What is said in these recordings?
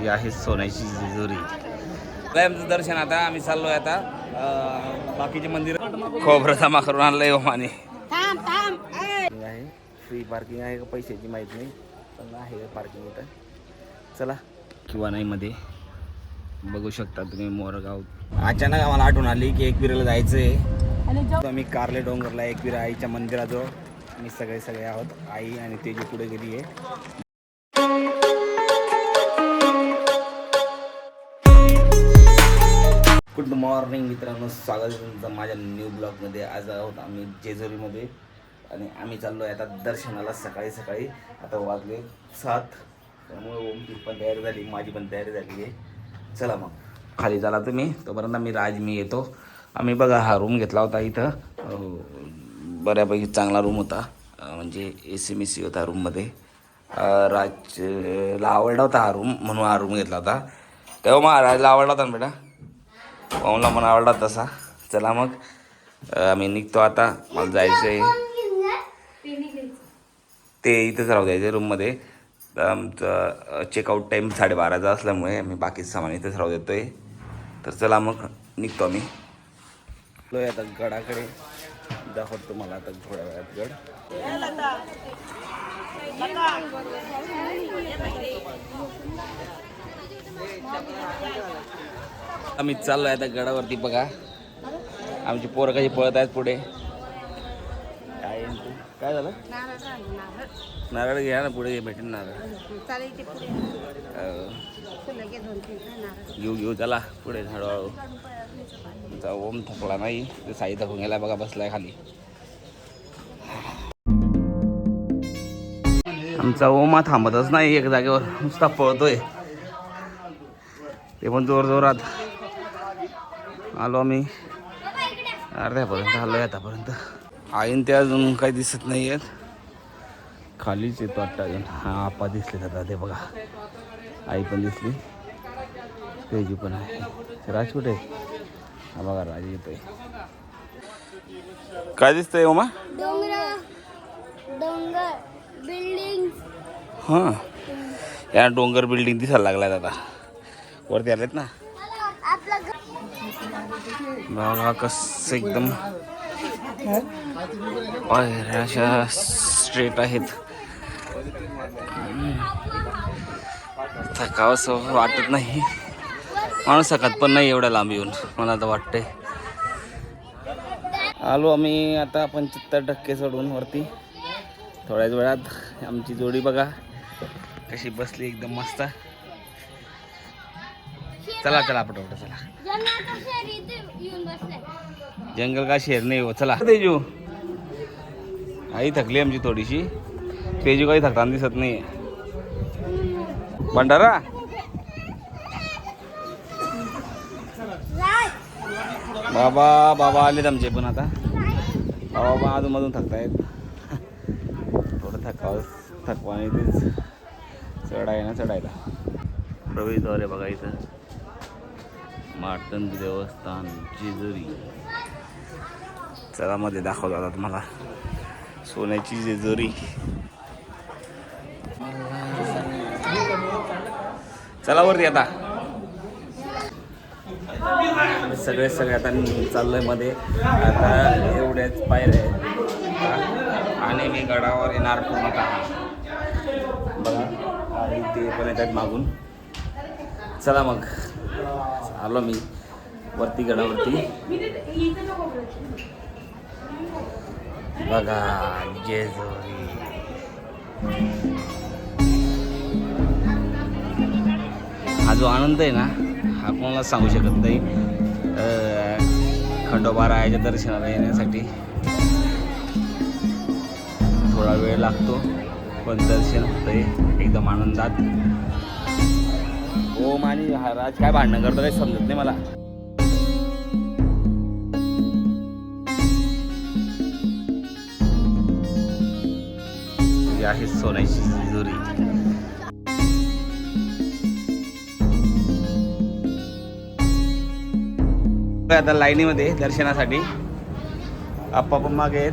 ही आहे सोन्याची जेजुरी. काय आमचं दर्शन आता आम्ही चाललोय आता. अं, बाकीचे मंदिर खोबरं जमा करून आणलंय ओमाने. आहे फ्री पार्किंग आहे का पैशाची माहीत नाही पण आहे पार्किंग इथं. चला. किंवा नाही मध्ये. बघू शकता तुम्ही मोरगाव. अचानक आम्हाला आठवण आली की एकविराला जायचं आहे आणि जो आम्ही कारले डोंगरला एकविरा आईच्या मंदिराजवळ. आम्ही सगळे सगळे आहोत आई आणि तेजी पुढे गेली आहे गुड मॉर्निंग मित्रांनो स्वागत आहे तुमचं माझ्या न्यू ब्लॉगमध्ये. आज आहोत आम्ही जेजुरीमध्ये आणि आम्ही चाललो आहे आता दर्शनाला सकाळी सकाळी. आता वाजले सात. त्यामुळे ओमची पण तयारी झाली माझी पण तयारी झाली आहे. चला मग. खाली झाला तुम्ही. तोपर्यंत मी राज मी येतो. आम्ही बघा हा रूम घेतला होता इथं. बऱ्यापैकी चांगला रूम होता. म्हणजे ए सी मी सी होता रूममध्ये राजला आवडला होता हा रूम म्हणून हा रूम घेतला होता. तेव्हा मग राजला आवडला होता ना बेटा? ओमला पण आवडला तसा. चला मग. आम्ही निघतो आता. मला जायचं आहे ते इथंच राहू आहे रूममध्ये आमचं चेकआउट टाईम साडेबाराचा असल्यामुळे आम्ही बाकीचं सामान इथंच राहू आहे तर चला मग निघतो आम्ही. आलोय आता गडाकडे. दाखवतो तुम्हाला आता थोड्या वेळात गड. आम्ही चाललो आहे आता गडावरती बघा. आमची पोरं कशी पळत आहेत पुढे. काय काय झालं? नारळ घ्या ना पुढे भेटेल नारळ. नारळ. घेऊ घेऊ चला. पुढे हळूहळू आमचा ओम थकला नाही. ते साई थकून गेला बघा बसलाय खाली. आमचा ओमा थांबतच नाही एक जागेवर. नुसता पळतोय. ते पण जोर जोरात आलो आम्ही. अर्ध्यापर्यंत आलोय आतापर्यंत. आईन ते अजून काही दिसत नाही आहेत खालीच येतो वाटतं अजून. हा आपा दिसले आता ते बघा. आई पण दिसली. तेजी पण आहे. राज कुठे? आहे? हा बघा राज येतोय. काय दिसतंय ओमा डोंगर बिल्डिंग हां. या डोंगर बिल्डिंग दिसायला लागल्यात आता. वरती आलेत ना? बघा कसं एकदम अशा स्ट्रेट आहेत. थकावंसं वाटत नाही. माणूस सकत पण नाही एवढ्या लांब येऊन मला तर वाटतंय. आलो आम्ही आता पंच्याहत्तर टक्के चढून वरती. थोड्याच वेळात आमची जोडी बघा. कशी बसली एकदम मस्त. चला चला पटपट चला. जंगल का शेर नाही हो चला. तेजू. आई थकली आमची थोडीशी. तेजू काही थकताना दिसत नाही. भंडारा? बाबा बाबा आलेत आमचे पण आता. बाबा पण अजून मधून थकतायत. थोडं थकाव थकवाने तेच. चढ आहे ना चढायला. प्रवेशद्वार आहे बघा इथं. मार्तंड देवस्थान जेजुरी. चला मध्ये दाखवतो आता तुम्हाला. सोन्याची जेजुरी. चला वरती आता. सगळे सगळे आता चाललोयमध्ये. आता एवढ्याच पायऱ्या आहेत. आणि मी गडावर येणार पूर्णतः बघा आणि ते पण येतात मागून. चला मग. आलो मी वरती गडावरती. बघा जेजुरी हा जो आनंद आहे ना हा कोणाला सांगू शकत नाही. खंडोबा रायाच्या दर्शनाला येण्यासाठी थोडा वेळ लागतो पण दर्शन होतंय एकदम आनंदात. ओम आणि हा राज काय भांडणं करतो काही समजत नाही मला. आहे सोन्याची तिजोरी आता लाईनीमध्ये दर्शनासाठी. आप्पा पण मागे आहेत.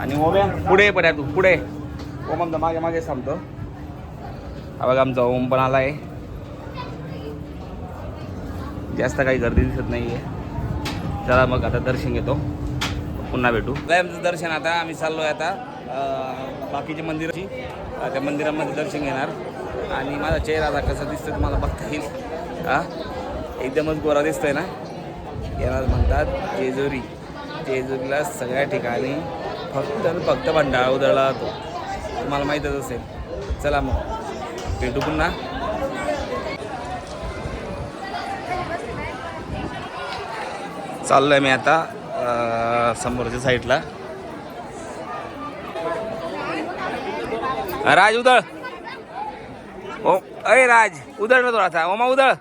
आणि ओम पुढे पड्या तू पुढे. ओम आमचा मागे मागे थांबतो हा बघा आमचा ओम पण आला आहे जास्त काही गर्दी दिसत नाही आहे चला मग आता दर्शन घेतो. पुन्हा भेटू. काय आमचं दर्शन आता आम्ही चाललो आहे आता बाकीचे मंदिराची. त्या मंदिरामध्ये दर्शन घेणार. आणि माझा चेहरा आता कसा दिसतो तुम्हाला बघता येईल. हा? एकदमच गोरा दिसतोय ना? याला म्हणतात जेजुरी. जेजुरीला सगळ्या ठिकाणी फक्त फक्त भंडारा उधळला जातो. तुम्हाला माहीतच असेल. चला मग. भेटू पुन्हा. चाललोय मी आता समोरच्या साईडला राज उदळ ओ अय राज उदळ ना थोडासा. ओमा उदळ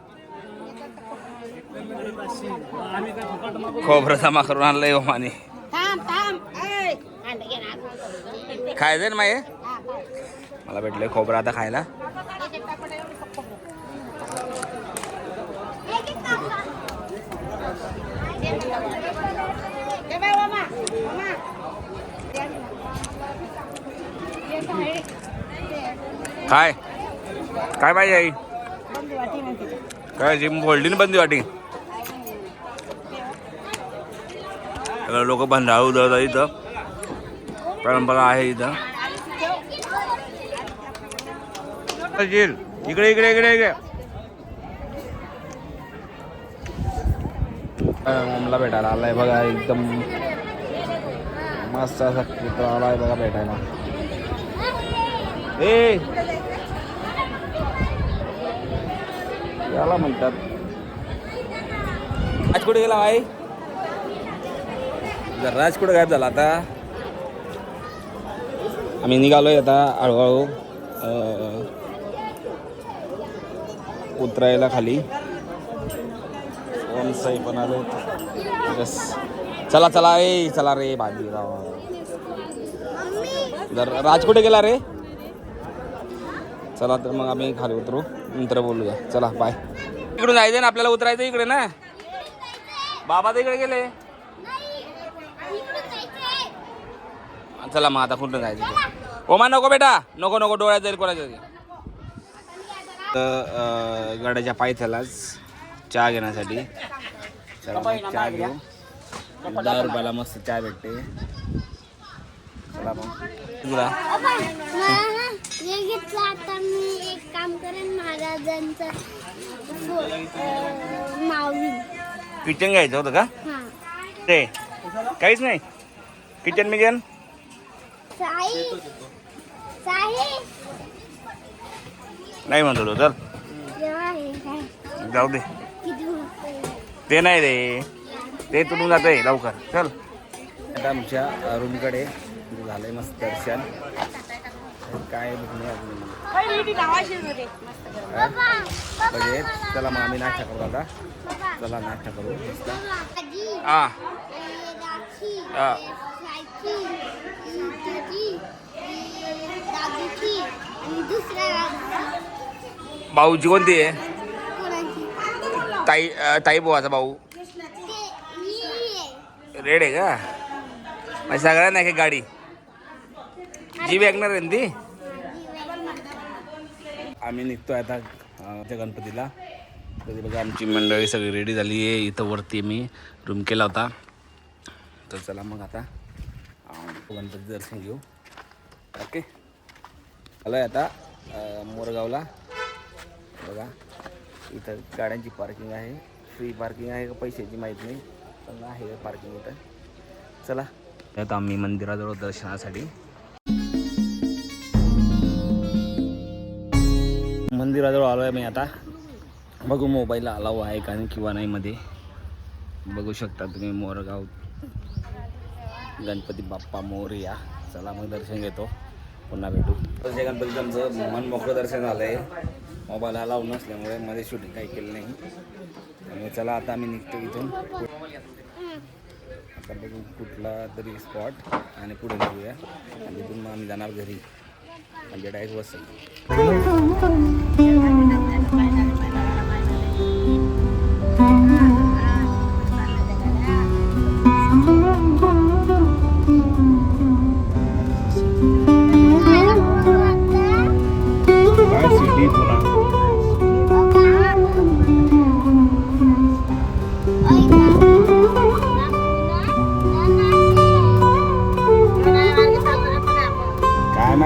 खोबरं जमा करून आणलंय ओमाने. घे ना. माये. मला भेटलंय खोबरं आता खायला ये बाय, मामा. मामा. ये काय? काय? काय पाहिजे आई. काय जिम बोलली ना बंदी वाटी लोक भंडारा उधळतात इथं. परंपरा आहे इथं. येईल. इकडे इकडे इकडे इकडे. ओमला भेटायला आलाय बघा एकदम मस्त असा आलाय बघा भेटायला. ए. याला म्हणतात. राज कुठे गेला आई जर राज कुठे गायब झाला आता? आम्ही निघालोय आता हळूहळू उतरायला खाली. ओम साई पण आले बस चला चला रे चला रे बाजीराव जर राज कुठे गेला रे? चला तर मग आम्ही खाली उतरू. नंतर बोलूया. चला बाय इकडून जायचं ना आपल्याला उतरायचं इकडे ना? बाबा तर इकडे गेले. चला मग आता कुठं जायचं ओमा नको बेटा. नको नको डोळ्यात जाईल कोणाच्या तरी. गडाच्या पायथ्यालाच चहा घेण्यासाठी. चहा घेऊ. दहा रुपयाला मस्त चहा भेटते. चला मग. तुला आता मी एक काम करेन महाराजांचं किचन घ्यायचं होतं का? हा. ते. काहीच नाही. किचन मिचन साई साई. नाही म्हणतो तो चल. जाऊ दे. ते नाही रे. ते तुटून जात आहे लवकर. चल. आता आमच्या रूमकडे झालंय मस्त दर्शन. काय म्हणजे चला मग आम्ही नाश्ता करू आता. बाबा चला नाश्ता करू. हा. हा. भाऊची कोणती आहे? ताई ताई भावाचा भाऊ. रेड आहे का? म्हणजे सगळ्यांना एक गाडी. जी ऐकणार आहे ना ती? आम्ही निघतो आता त्या गणपतीला. तरी बघा आमची मंडळी सगळी रेडी झाली आहे. इथं वरती मी. रूम केला होता. तर चला मग आता गणपती दर्शन घेऊ. ओके आलो आहे आता मोरगावला. बघा इथं गाड्यांची पार्किंग आहे. फ्री पार्किंग आहे का पैशाची माहीत नाही. पण आहे पार्किंग इथं. चला. आता आम्ही मंदिराजवळ दर्शनासाठी मंदिराजवळ आलो आहे मी आता. बघू मोबाईल अलाव आहे का नाही किंवा नाही मध्ये. बघू शकता तुम्ही मोरगाव. गणपती बाप्पा मोरया. चला मग दर्शन घेतो. पुन्हा भेटू. तसे गणपतीचं आमचं मन मोकळं दर्शन झालं आहे मोबाईल अलाव नसल्यामुळे मध्ये शूटिंग काही केलं नाही. त्यामुळे चला आता आम्ही निघतो इथून. आता बघू कुठला तरी स्पॉट आणि पुढे निघूया. आणि तिथून मग आम्ही जाणार घरी. म्हणजे डायरेक्ट बस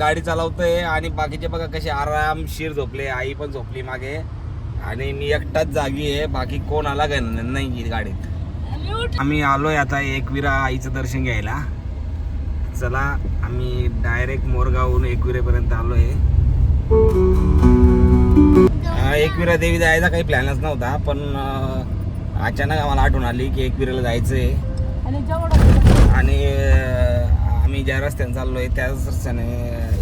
गाडी चालवतोय आणि बाकीचे बघा कसे आरामशीर झोपले आई पण झोपली मागे. आणि मी एकटाच जागी आहे बाकी कोण आला काय नाही गाडीत. आम्ही आलोय आता एकविरा आईचं दर्शन घ्यायला. चला आम्ही डायरेक्ट मोरगावहून एकविरेपर्यंत आलोय. एकविरा देवी जायचा काही प्लॅनच नव्हता पण अचानक आम्हाला आठवण आली की एकविराला जायचंय. आणि आम्ही ज्या रस्त्याने चाललो आहे त्याच रस्त्याने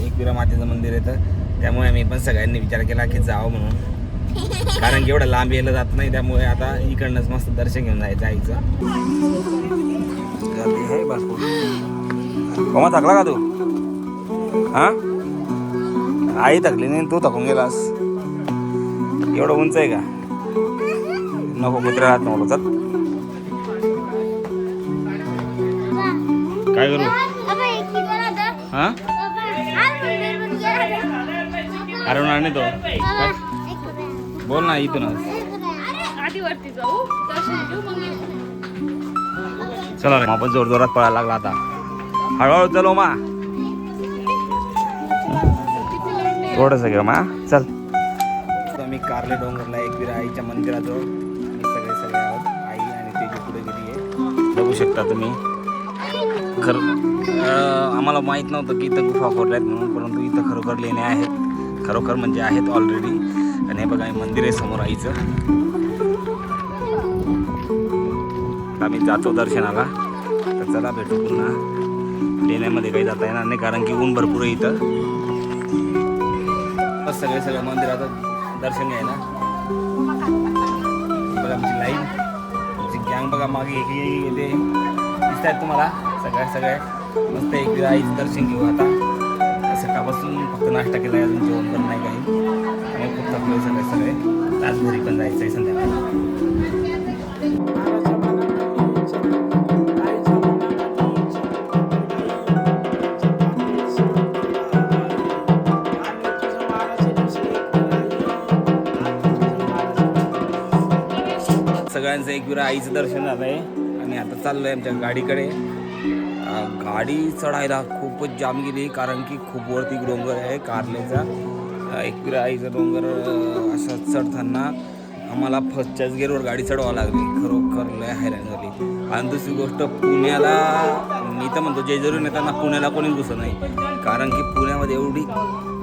एकविरा मातेचं मंदिर येतं त्यामुळे आम्ही पण सगळ्यांनी विचार केला की जावं म्हणून. कारण की एवढं लांब यायला जात नाही त्यामुळे आता इकडनंच मस्त दर्शन घेऊन जायचं आईचं. कोमा थकला का तू? हा? आई थकली नाही तू थकून गेलास. एवढं उंच आहे का? नको कुत्र्या राहत नव्हतं काय करू? हा अरे नाही तो? बोल ना इथूनच जाऊ मग चला रे आपण जोर जोरात पळायला लागला आता हळूहळू चलो मा थोडस घेऊ मा चल आम्ही कारले डोंगरला एकविरा आईच्या मंदिराजवळ आम्ही सगळे सगळे आहोत आई आणि त्याची पुढे गेली आहे बघू शकता तुम्ही खरं आम्हाला माहीत नव्हतं की इथं गुफा आहेत म्हणून परंतु इथं खरोखर लेणे आहेत खरोखर म्हणजे आहेत ऑलरेडी आणि हे बघा हे मंदिर आहे समोर आईचं आम्ही जातो दर्शनाला तर चला भेटू पुन्हा लेण्यामध्ये काही जाता येणार नाही कारण की ऊन भरपूर आहे इथं बस सगळे सगळ्या मंदिराचं दर्शन घ्यायला बघा आमची लाईन आमची गँग बघा मागे एक येते दिसत आहेत तुम्हाला सगळ्या सगळ्या मस्त एक आईचं दर्शन घेऊ आता. सकाळपासून फक्त नाश्ता केला अजून जेवण पण नाही काही. आणि खूप थकलो सगळे सगळे. आज घरी पण जायचं आहे संध्याकाळी. सगळ्यांचं एकविरा आईचं दर्शन झालं आहे आणि आता चाललो आहे आमच्या गाडीकडे. गाडी चढायला खूपच जाम गेली कारण की खूप वरती डोंगर आहे कारलेचा. अं, डोंगर असं चढताना आम्हाला फर्स्टच्याच गेअरवर गाडी चढवावं लागली. खरोखर लय हैराण झाली. आणि दुसरी गोष्ट पुण्याला मी तर म्हणतो जेजुरी नेताना पुण्याला कोणीच घुसत नाही. कारण की पुण्यामध्ये एवढी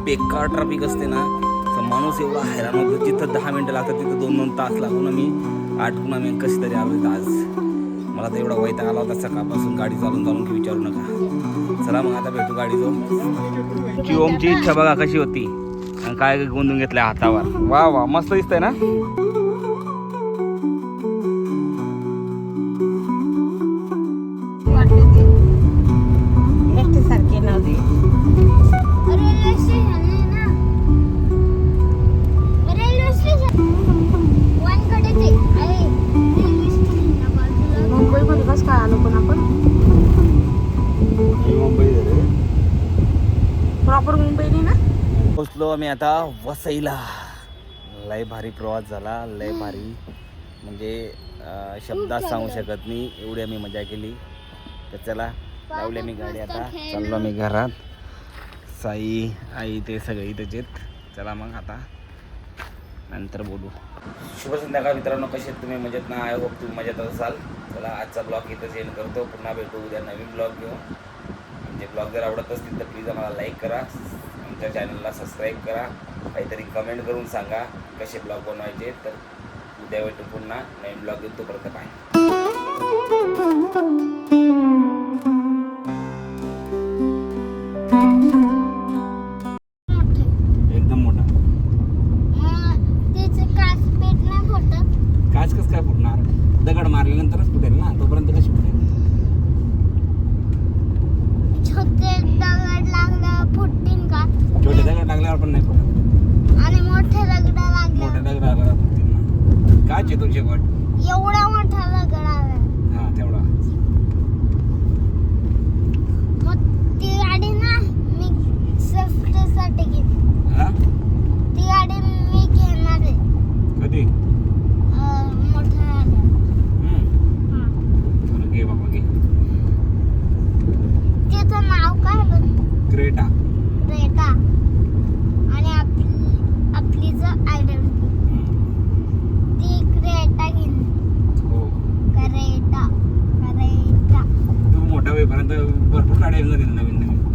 बेकार ट्रॅफिक असते ना तर माणूस एवढा हैराण होतो. जिथं दहा मिनटं लागतात तिथं दोन दोन तास लागून आम्ही आठवून आम्ही कशी तरी आलो आज. मला तर एवढा वैताग आला होता सकाळपासून गाडी चालून चालून की विचारू नका. चला मग आता भेटू गाडी जाऊ ची ओमची इच्छा बघा कशी होती. आणि काय गोंधून घेतल्या हातावर. वा वा मस्त दिसतंय ना? पोचलो आम्ही आता वसईला. लय भारी प्रवास झाला लय भारी. म्हणजे शब्दात सांगू शकत नाही एवढी आम्ही मजा केली. तर चला लावली आम्ही गाडी आता. चाललो आम्ही घरात. साई आई ते सगळे इथेच आहेत. चला मग आता. नंतर बोलू. शुभ संध्याकाळ मित्रांनो कसे तुम्ही? मजेत ना? आय होप तुम्ही मजेत असाल. चला आजचा ब्लॉग इथंच एंड करतो. पुन्हा भेटू उद्या नवीन ब्लॉग घेऊन. म्हणजे ब्लॉग जर आवडत असतील तर प्लीज आम्हाला लाईक करा. आमच्या चॅनलला सबस्क्राईब करा. काहीतरी कमेंट करून सांगा कसे ब्लॉग बनवायचे तर उद्या भेटू पुन्हा. नवीन ब्लॉग येतो परत एकदम मोठा. काच कस काय फुटणार? दगड मारल्यानंतरच ना? तोपर्यंत कशी छोटे दगड लागला फुटते. मारल्यानंतरच फुटेल येणार पण नाही परत आणि मोठे दगड लागले मोठ्या दगडाला राहतील ना काय चेतून शेवट? एवढा मोठा दगड आला हा तेवढा. मग ती गाडी ना मी सेफ्टीसाठी घेतली हा? ती गाडी मी घेणार आहे. कधी? मोठं झालं हम्म. हा. चला, घे बाबा घे. तिचं नाव काय क्रेटा. आणि आपली आपलीचं आयडेंटिटी हम्म. ती क्रेटा घेईन हो. करेटा करेटा तू मोठा होईपर्यंत भरपूर येऊन जातील नवीन नवीन